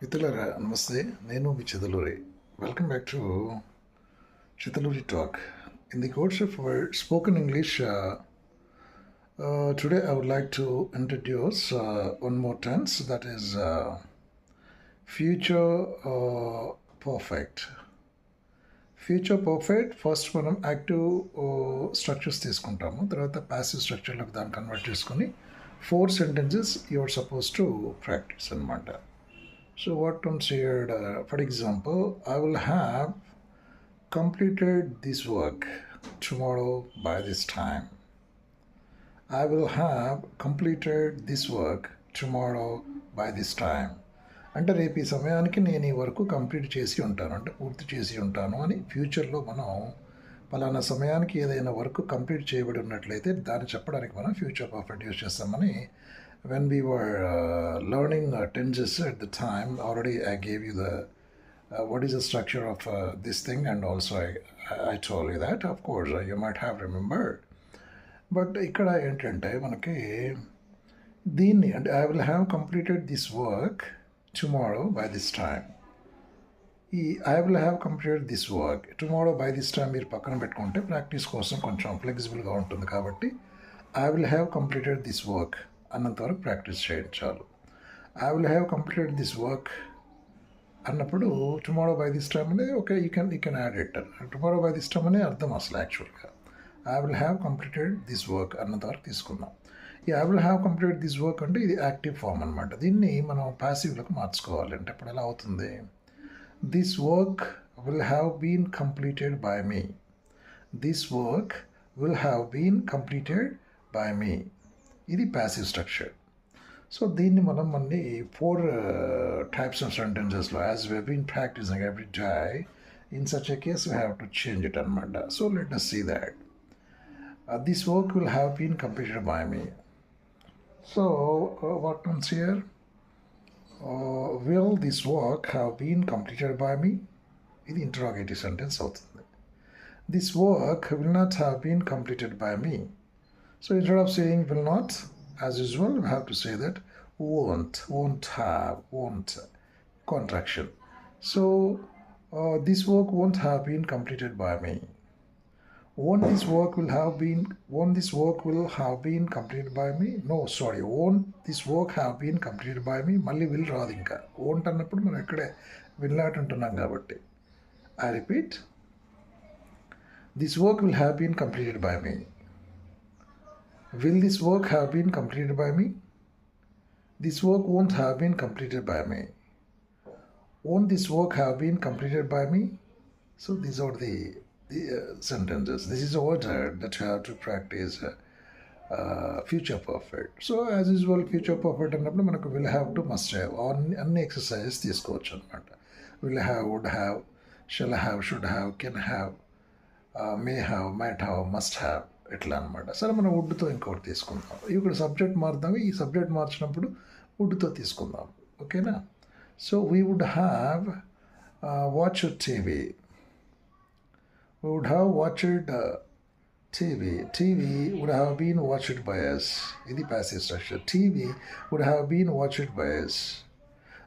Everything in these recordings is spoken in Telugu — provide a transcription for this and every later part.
మిత్రులరా నమస్తే. నేను మీ Chidaluri welcome back to Chidaluri talk in the course of spoken English today I would like to introduce one more tense that is future perfect future perfect first మనం యాక్టివ్ స్ట్రక్చర్స్ తీసుకుంటాము. తర్వాత ప్యాసివ్ స్ట్రక్చర్లకు దాన్ని కన్వర్ట్ చేసుకొని four sentences you're suppose to practice అనమాట so what comes here, uh, for example, I will have completed this work tomorrow by this time. I will have completed this work tomorrow by this time. అంటే రేపు ఈ సమయానికి నేను ఈ వరకు కంప్లీట్ చేసి ఉంటాను అంటే పూర్తి చేసి ఉంటాను అని ఫ్యూచర్లో మనం పలానా సమయానికి ఏదైనా వర్క్ కంప్లీట్ చేయబడి ఉన్నట్లయితే దాన్ని చెప్పడానికి మనం ఫ్యూచర్ పర్ఫెక్ట్ యూజ్ చేస్తామని when we were learning tenses at the time already I gave you the what is the structure of uh, this thing and also I, I told you that of course uh, you might have remembered but ఇక్కడ ఏంటంటే మనకి దీన్ని అంటే I will have completed this work tomorrow by this time ఈ I will have completed this work tomorrow by this time మీరు పక్కన పెట్టుకుంటే ప్రాక్టీస్ కోసం కొంచెం ఫ్లెక్సిబుల్గా ఉంటుంది కాబట్టి I will have completed this work అన్నంతవరకు ప్రాక్టీస్ చేయండి చాలు. I will have completed this work అన్నప్పుడు టుమారో బై దిస్ టైమ్ అనేది okay you can you can add it tomorrow by this time అనే అర్థం అసలు యాక్చువల్గా I will have completed this work అన్నంతవరకు తీసుకుందాం. ఈ I will have completed this work అంటే ఇది యాక్టివ్ ఫామ్ అనమాట దీన్ని మనం ప్యాసివ్లకు మార్చుకోవాలి అంటే ఇప్పుడు ఎలా అవుతుంది? This work will have been completed by me this work will have been completed by me ఇది ప్యాసివ్ స్ట్రక్చర్ సో దీన్ని మనం మళ్ళీ four types of సెంటెన్సెస్లో as we been practising every day in such a case we have to change it అనమాట so let us see that this work will have been completed by me so what comes here will this work have been completed by me ఇది ఇంటరాగేటివ్ సెంటెన్స్ అవుతుంది this work will not have been completed by me So instead of saying will not, as usual, we have to say that won't, won't have, won't, contraction. So uh, this work won't have been completed by me. Won't this work will have been, won't this work will have been completed by me? No, sorry, won't this work have been completed by me? మళ్ళీ విల్ రాదు ఇంకా won't అన్నప్పుడు మనం ఇక్కడే విల్లాట్ ఉంటున్నాం కాబట్టి I repeat this work will have been completed by me Will this work have been completed by me? This work won't have been completed by me. Won't this work have been completed by me? So these are the, the uh, sentences. This is the order that you have to practice uh, uh, future perfect. So as usual, future perfect అన్నప్పుడు మనకు will have to must have అన్ని అన్ని ఎక్సర్సైజెస్ తీసుకోవచ్చు అనమాట will have would have shall have should have can have may have might have must have ఇట్లా అనమాట సరే మనం వుడ్తో ఇంకొకటి తీసుకుందాం ఇక్కడ సబ్జెక్ట్ మారుదాం ఈ సబ్జెక్ట్ మార్చినప్పుడు వుడ్తో తీసుకుందాం ఓకేనా so we would have watch TV we would have watched TV TV would have been watched by us ఇది passage structure TV would have been watched by us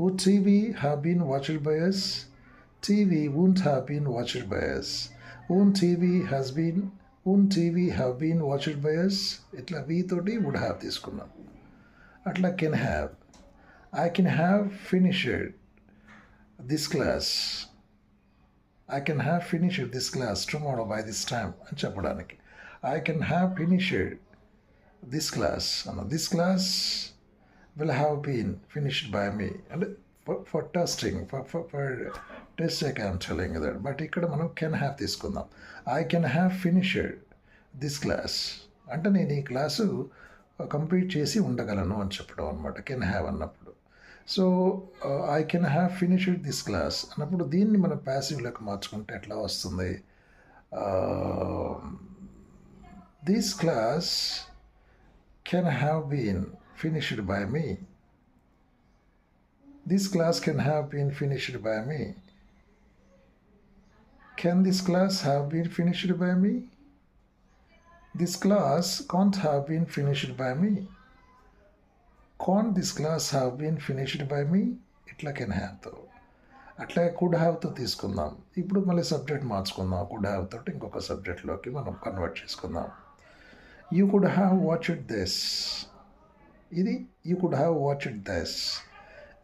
would TV have been watched by us TV won't have been watched by us won't TV has been won't TV have been watched by us ఇట్లా వీ తోటి వుడ్ హ్యావ్ తీసుకున్నాం అట్లా can have I can have finished this class I can have finished this class tomorrow by this time అని చెప్పడానికి I can have finished this class అన్న this class will have been finished by me అంటే for testing for for test I can telling that but ఇక్కడ మనం కెన్ హ్యావ్ తీసుకుందాం. I can have finished this class అంటే నేను ఈ క్లాసు కంప్లీట్ చేసి ఉండగలను అని చెప్పడం అనమాట కెన్ హ్యావ్ అన్నప్పుడు. So I can have finished this class అన్నప్పుడు దీన్ని మనం ప్యాసివ్లోకి మార్చుకుంటే ఎట్లా వస్తుంది? This class can have been finished by me this class can have been finished by me Can this class have been finished by me? This class can't have been finished by me. Can't this class have been finished by me? ఇట్లా కెన్ హ్యావ్తో అట్లా కుడ్ హ్యావ్తో తీసుకుందాం. ఇప్పుడు మళ్ళీ సబ్జెక్ట్ మార్చుకుందాం. కుడ్ హ్యావ్ తోటి ఇంకొక సబ్జెక్ట్లోకి మనం కన్వర్ట్ చేసుకుందాం. You could have watch it this ఇది you could have watch it this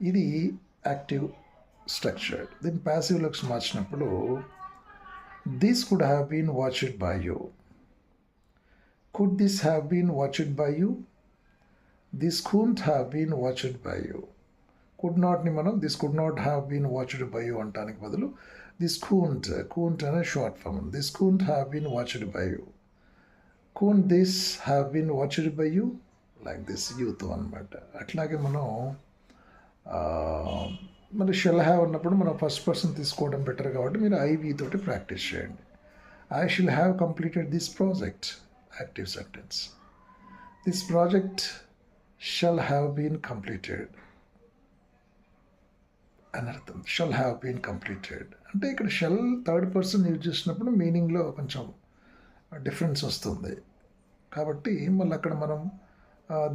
ఇది యాక్టివ్ స్ట్రక్చర్ దీన్ని ప్యాసివ్ లుక్స్ మార్చినప్పుడు this could have been watched by you could this have been watched by you this could have been watched by you could నాట్ని మనం this could not have been watched by you అంటానికి బదులు దిస్ కూంట్ కూంట్ అనే short form this couldn't have been watched by you couldn't this have been watched by you like this youth అనమాట అట్లాగే మనం మరి షెల్ హ్యావ్ అన్నప్పుడు మనం ఫస్ట్ పర్సన్ తీసుకోవడం బెటర్ కాబట్టి మీరు ఐవి తోటి ప్రాక్టీస్ చేయండి. I shall have completed this project active sentence this project shall have been completed అని అర్థం. షల్ హ్యావ్ బీన్ కంప్లీటెడ్ అంటే ఇక్కడ షెల్ థర్డ్ పర్సన్ యూజ్ చేసినప్పుడు మీనింగ్లో కొంచెం డిఫరెన్స్ వస్తుంది. కాబట్టి మళ్ళీ అక్కడ మనం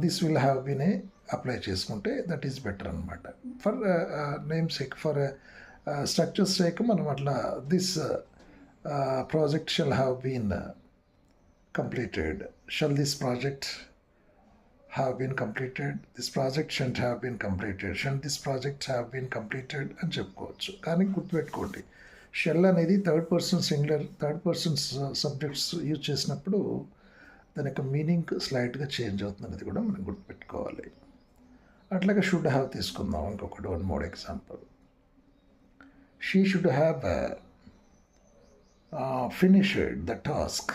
దిస్ విల్ హ్యావ్ బీన్ ఏ అప్లై చేసుకుంటే దట్ ఈస్ బెటర్ అనమాట for name sake for structure sake మనం అట్లా this project shall have been completed shall this project have been completed this project shan't have been completed shan't this project have been completed అని చెప్పుకోవచ్చు. కానీ గుర్తుపెట్టుకోండి. షెల్ అనేది third person singular third persons subjects use చేసినప్పుడు దాని యొక్క మీనింగ్ స్లైట్గా చేంజ్ అవుతుంది అనేది కూడా మనం గుర్తుపెట్టుకోవాలి. అట్లాగే షుడ్ హ్యావ్ తీసుకుందాం ఇంకొకటి one mode example she should have finished the task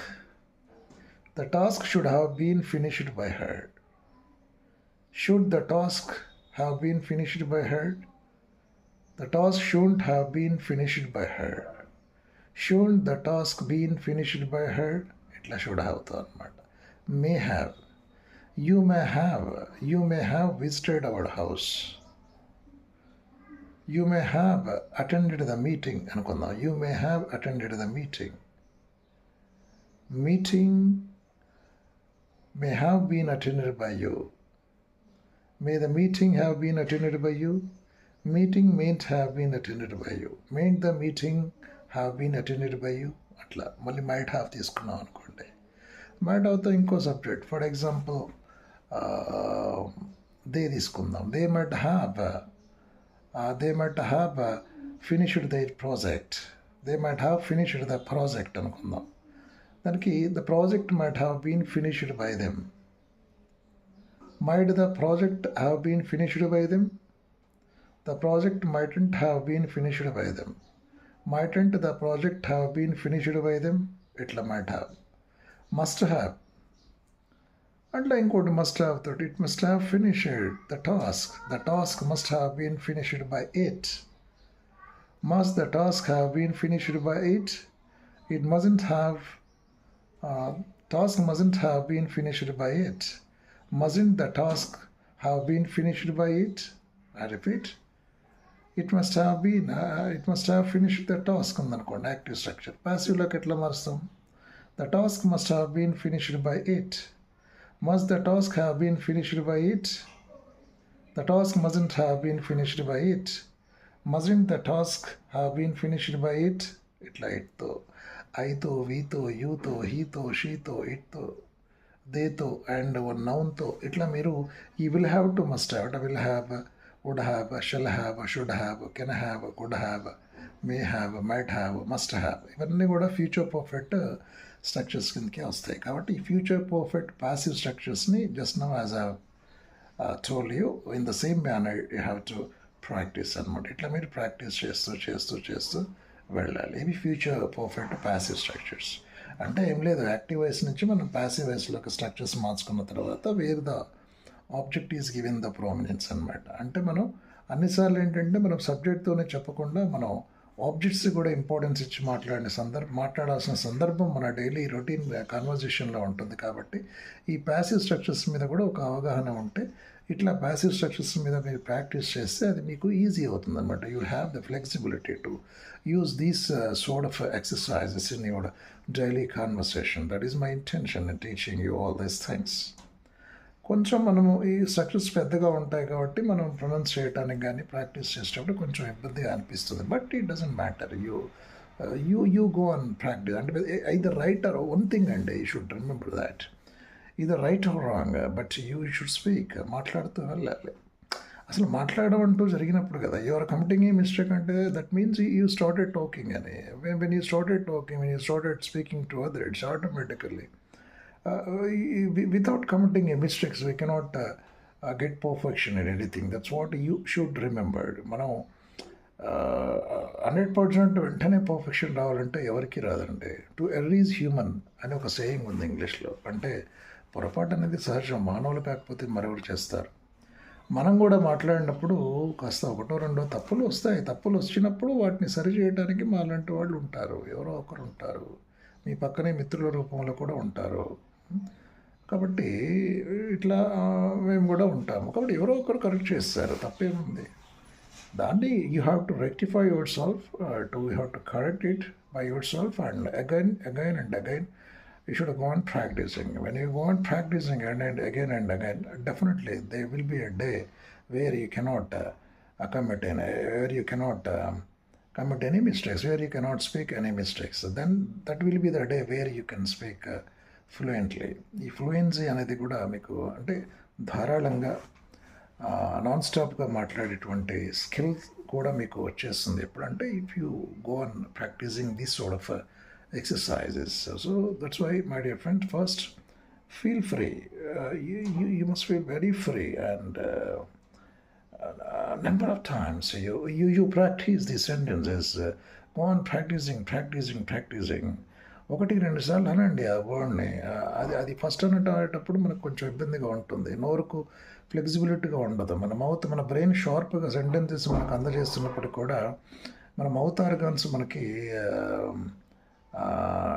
the task should have been finished by her should the task have been finished by her the task should have been finished by her should the task been finished by her ఇట్లా షుడ్ హ్యావ్తో అనమాట may have you may have you may have visited our house you may have attended the meeting అనుకుందాం you may have attended the meeting meeting may have been attended by you may the meeting have been attended by you meeting mightn't have been attended by you mightn't the meeting have been attended by you అట్లా మళ్ళీ మైట్ హ్యావ్ తీసుకున్నాం అనుకోండి మైట్ హ్యావ్తో ఇంకో సబ్జెక్ట్ ఫర్ ఎగ్జాంపుల్ దే తీసుకుందాం. They might have they might have finished the project. They might have finished the project అనుకుందాం. దానికి the project might have been finished by them. Might the project have been finished by them. The project mightn't have been finished by them. Mightn't the project have been finished by them. ఇట్లా might have? Must have. and line code must have that it must have finished the task. The task must have been finished by it. Must the task have been finished by it? It mustn't have. Uh, task mustn't have been finished by it. Mustn't the task have been finished by it? I repeat. It must have been. Uh, it must have finished the task. And then active structure. Passive look at The task must have been finished by it must the task have been finished by it the task mustn't have been finished by it mustn't the task have been finished by it ఇట్లా ఇట్తో ఐతో వీతో యూతో హీతో షీతో ఇట్తో దేతో అండ్ వన్ నౌన్తో ఇట్లా మీరు ఈ will have to must have అంటే will have would have shall have should have can have could have may have might have must have ఇవన్నీ కూడా ఫ్యూచర్ పర్ఫెక్ట్ Structures కిందకే వస్తాయి కాబట్టి ఈ future perfect passive స్ట్రక్చర్స్ని just now as a told you in the same manner you have to practice అనమాట ఇట్లా మీరు ప్రాక్టీస్ చేస్తూ చేస్తూ చేస్తూ వెళ్ళాలి. ఇవి ఫ్యూచర్ పర్ఫెక్ట్ ప్యాసివ్ స్ట్రక్చర్స్ అంటే ఏం లేదు యాక్టివ్ వైస్ నుంచి మనం ప్యాసివ్ వైస్లోకి స్ట్రక్చర్స్ మార్చుకున్న తర్వాత where the object is given the prominence అనమాట అంటే మనం అన్నిసార్లు ఏంటంటే మనం సబ్జెక్ట్తోనే చెప్పకుండా మనం ఆబ్జెక్ట్స్ కూడా ఇంపార్టెన్స్ ఇచ్చి మాట్లాడిన సందర్భం మాట్లాడాల్సిన సందర్భం మన డైలీ రొటీన్ కాన్వర్జేషన్లో ఉంటుంది కాబట్టి ఈ ప్యాసివ్ స్ట్రక్చర్స్ మీద కూడా ఒక అవగాహన ఉంటే ఇట్లా ప్యాసివ్ స్ట్రక్చర్స్ మీద మీరు ప్రాక్టీస్ చేస్తే అది మీకు ఈజీ అవుతుంది అనమాట you have the flexibility to use these sort of exercises in your daily conversation that is my intention in teaching you all these things కొంచెం మనము ఈ సక్సెస్ పెద్దగా ఉంటాయి కాబట్టి మనం ప్రొనౌన్స్ చేయడానికి కానీ ప్రాక్టీస్ చేసేటప్పుడు కొంచెం ఇబ్బందిగా అనిపిస్తుంది. But it doesn't matter you you you go on practice అంటే either right or one thing అండి యూ షుడ్ రిమెంబర్ దాట్ ఇది right or wrong but you should speak మాట్లాడుతూ వెళ్ళాలి. అసలు మాట్లాడడం అంటూ జరిగినప్పుడు కదా యువర్ కమిటింగ్ ఏ మిస్టేక్ అంటే that means you started talking అని. When you started talking when you started speaking to other it's automatically Uh, uh, without committing a mistakes we cannot uh, uh, get perfection in anything. That's what you should remember. మనం uh, హండ్రెడ్ పర్సెంట్ వెంటనే పర్ఫెక్షన్ రావాలంటే ఎవరికి రాదండి. టు ఎర్రీజ్ హ్యూమన్ అని ఒక సేయింగ్ ఉంది ఇంగ్లీష్లో. అంటే పొరపాటు అనేది సహజం. మానవులు కాకపోతే మరెవరు చేస్తారు? మనం కూడా మాట్లాడినప్పుడు కాస్త ఒకటో రెండో తప్పులు వస్తాయి. తప్పులు వచ్చినప్పుడు వాటిని సరి చేయడానికి వాళ్ళు ఉంటారు. ఎవరో ఒకరు ఉంటారు. మీ పక్కనే మిత్రుల రూపంలో కూడా ఉంటారు. కాబట్టి ఇట్లా ఆ, మేము కూడా ఉంటాము కాబట్టి ఎవరో ఒకరు కరెక్ట్ చేస్తారు తప్పేముంది దాన్ని you have to rectify your self to you have to correct it by your self and again again and again you should go on practicing. When you go on practicing and, and again and again, definitely there will be a day where you cannot uh, uh, commit any, where you cannot um, commit any mistakes, where you cannot speak any mistakes. Then that will be the day where you can speak uh, fluently. ఈ ఫ్లూయెన్సీ అనేది కూడా మీకు అంటే ధారాళంగా నాన్ స్టాప్గా మాట్లాడేటువంటి స్కిల్ కూడా మీకు వచ్చేస్తుంది ఎప్పుడంటే if you go on practising this sort of exercises. So, so that's why, my dear friend, first feel free. Uh, you, you, you must feel very free and uh, a number of times you, you, you practice ఒకటి రెండు సార్లు అనండి ఆ వర్డ్ని అది అది ఫస్ట్ అన్నట్టు ఆడేటప్పుడు మనకు కొంచెం ఇబ్బందిగా ఉంటుంది. నోరుకు ఫ్లెక్సిబిలిటీగా ఉండదు. మన మౌత్ మన బ్రెయిన్ షార్ప్గా సెంటెన్సెస్ మనకు అందజేస్తున్నప్పుడు కూడా మన మౌత్ ఆర్గాన్స్ మనకి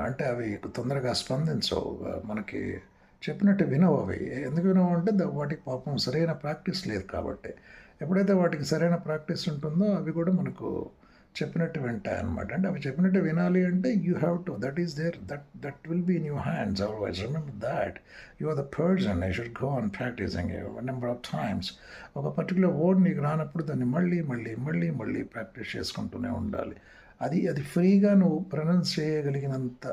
అంటే అవి తొందరగా స్పందించవు. మనకి చెప్పినట్టు వినవు అవి. ఎందుకు వినవు అంటే వాటికి పాపం సరైన ప్రాక్టీస్ లేదు కాబట్టి. ఎప్పుడైతే వాటికి సరైన ప్రాక్టీస్ ఉంటుందో అవి కూడా మనకు చెప్పినట్టు వింటాయి అనమాట అంటే అవి చెప్పినట్టు వినాలి అంటే you have to that is there that that will be in you hands otherwise remember that you are the person I should go on practicing number of times ఒక పర్టికులర్ వర్డ్ నీకు రానప్పుడు దాన్ని మళ్ళీ మళ్ళీ మళ్ళీ మళ్ళీ ప్రాక్టీస్ చేసుకుంటూనే ఉండాలి. అది అది ఫ్రీగా నువ్వు ప్రొనౌన్స్ చేయగలిగినంత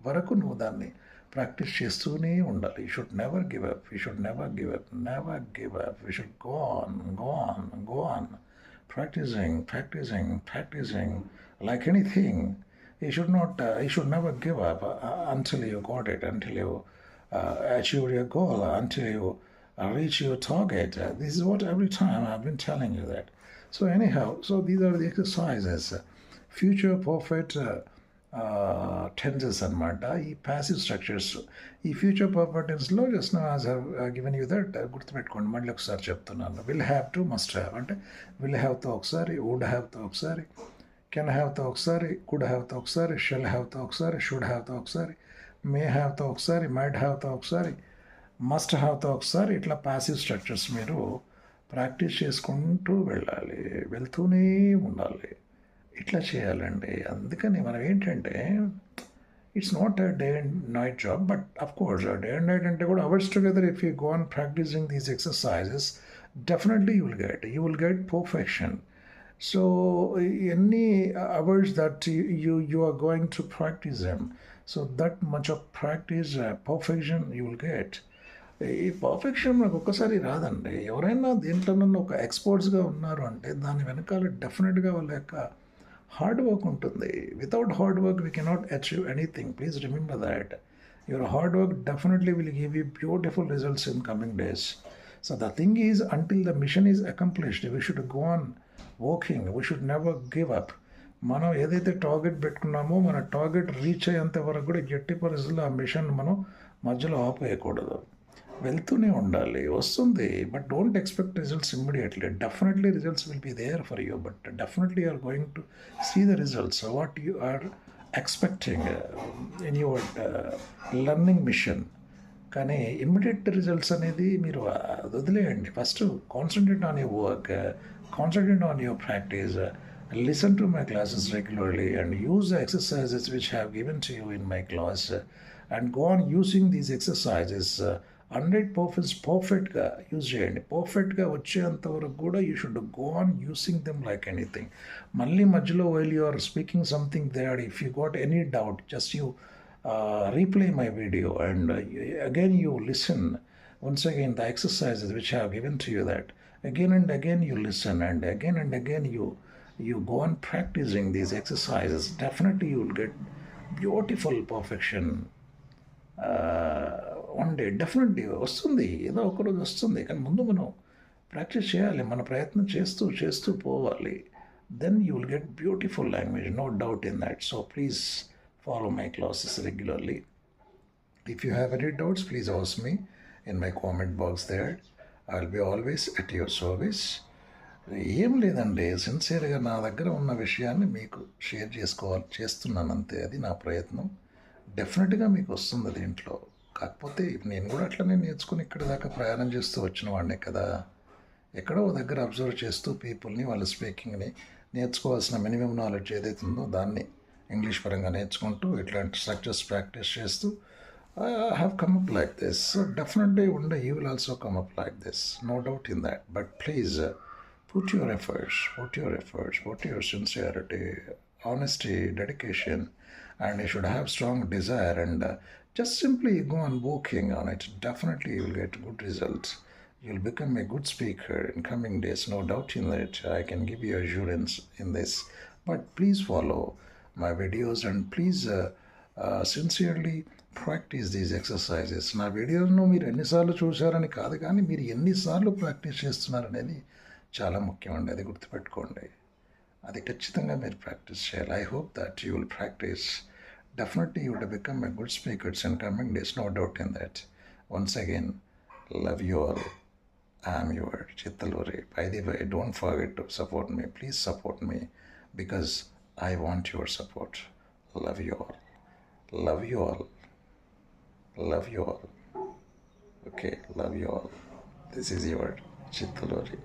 వరకు నువ్వు దాన్ని ప్రాక్టీస్ చేస్తూనే ఉండాలి. You should never give up you should never give up never give up you should go on go on go on practicing, practicing, practicing, like anything. You should not, uh, you should never give up uh, until you got it, until you uh, achieve your goal, until you uh, reach your target. Uh, this is what every time I've been telling you that. So anyhow, so these are the exercises. Future perfect uh, tenses అనమాట ఈ ప్యాసివ్ స్ట్రక్చర్స్ ఈ future perfect టెన్స్లో just as given you that గుర్తుపెట్టుకోండి. మళ్ళీ ఒకసారి చెప్తున్నాను. Will have to must have అంటే విల్ హ్యావ్తో ఒకసారి వుడ్ హ్యావ్తో ఒకసారి కెన్ హ్యావ్తో ఒకసారి కుడ్ హ్యావ్తో ఒకసారి షెల్ హ్యావ్తో ఒకసారి షుడ్ హ్యావ్తో ఒకసారి మే హ్యావ్తో ఒకసారి మైడ్ హ్యావ్తో ఒకసారి మస్ట్ హ్యావ్తో ఒకసారి ఇట్లా ప్యాసివ్ స్ట్రక్చర్స్ మీరు ప్రాక్టీస్ చేసుకుంటూ వెళ్ళాలి. వెళ్తూనే ఉండాలి. ఇట్లా చేయాలండి? అందుకని మనం ఏంటంటే it's not a day and night job but of course day and night అంటే కూడా hours together if you go on practicing these exercises definitely you will get you will get perfection so ఎన్ని hours that you you are going to practice practice so that much of practice perfection you will get ఈ పర్ఫెక్షన్ మనకు ఒక్కసారి రాదండి. ఎవరైనా దీంట్లోనూ ఒక ఎక్స్పర్ట్స్గా ఉన్నారు అంటే దాని వెనకాల డెఫినెట్గా వాళ్ళ యొక్క హార్డ్ వర్క్ ఉంటుంది. Without hard work we cannot achieve anything please remember that your hard work definitely will give you beautiful results in coming days so the thing is until the mission is accomplished we should go on working we should never give up మనం ఏదైతే టార్గెట్ పెట్టుకున్నామో మన టార్గెట్ రీచ్ అయ్యేంత వరకు కూడా ఎట్టి పరిస్థితుల్లో ఆ మిషన్ మనం మధ్యలో ఆపేయకూడదు. వెళ్తూనే ఉండాలి వస్తుంది. But don't expect results immediately definitely results will be there for you but definitely are going to see the results what you are expecting in your learning mission కానీ ఇమ్మీడియట్ రిజల్ట్స్ అనేది మీరు వదిలేయండి. First concentrate on your work concentrate on your practice listen to my classes regularly and use exercises which have given to you in my class and go on using these exercises hundred perfect పర్ఫెక్ట్గా యూజ్ చేయండి పర్ఫెక్ట్గా వచ్చేంత వరకు కూడా you should go on using them like anything మళ్ళీ మధ్యలో while you are speaking something that if you got any doubt just you replay my video and uh, again you listen once again the exercises which I have given to you that again and again you listen and again and again you you go on practicing these exercises definitely you will get beautiful perfection one day definitely వస్తుంది. ఏదో ఒకరోజు వస్తుంది. కానీ ముందు మనం ప్రాక్టీస్ చేయాలి. మన ప్రయత్నం చేస్తూ చేస్తూ పోవాలి. Then you will get beautiful language no doubt in that so please follow my classes regularly if you have any doubts please house me in my comment box there I will be always at your service ఏం లేదండి. సిన్సియర్గా నా దగ్గర ఉన్న విషయాన్ని మీకు షేర్ చేసుకోవాలి చేస్తున్నాను అంతే. అది నా ప్రయత్నం. డెఫినెట్గా మీకు వస్తుంది దీంట్లో. కాకపోతే నేను కూడా అట్లనే నేర్చుకుని ఇక్కడ దాకా ప్రయాణం చేస్తూ వచ్చిన వాడినే కదా. ఎక్కడో ఓ దగ్గర అబ్జర్వ్ చేస్తూ పీపుల్ని వాళ్ళ స్పీకింగ్ని నేర్చుకోవాల్సిన మినిమం నాలెడ్జ్ ఏదైతే ఉందో దాన్ని ఇంగ్లీష్ పరంగా నేర్చుకుంటూ ఇట్లాంటి స్ట్రక్చర్స్ ప్రాక్టీస్ చేస్తూ I have come up like this so definitely ఉండే you will also come up like this no doubt in that but please put your efforts put your efforts put your sincerity honesty dedication and you should have strong desire and just simply go on working on it. Definitely, you will get good results. You'll become a good speaker in coming days, no doubt in that. I can give you assurance in this. But please follow my videos and please uh, uh, sincerely practice these exercises నా వీడియోలను మీరు ఎన్నిసార్లు చూశారని కాదు కానీ మీరు ఎన్నిసార్లు ప్రాక్టీస్ చేస్తున్నారనేది చాలా ముఖ్యం అండి అది గుర్తుపెట్టుకోండి అది ఖచ్చితంగా మీరు ప్రాక్టీస్ చేయాలి I hope that you will practice definitely you would have become a good speaker in coming days, no doubt in that. Once again, love you all. I'm your Chittaluri. By the way, don't forget to support me. Please support me because I want your support. Love you all. Love you all. Love you all. Okay, love you all. This is your Chittaluri.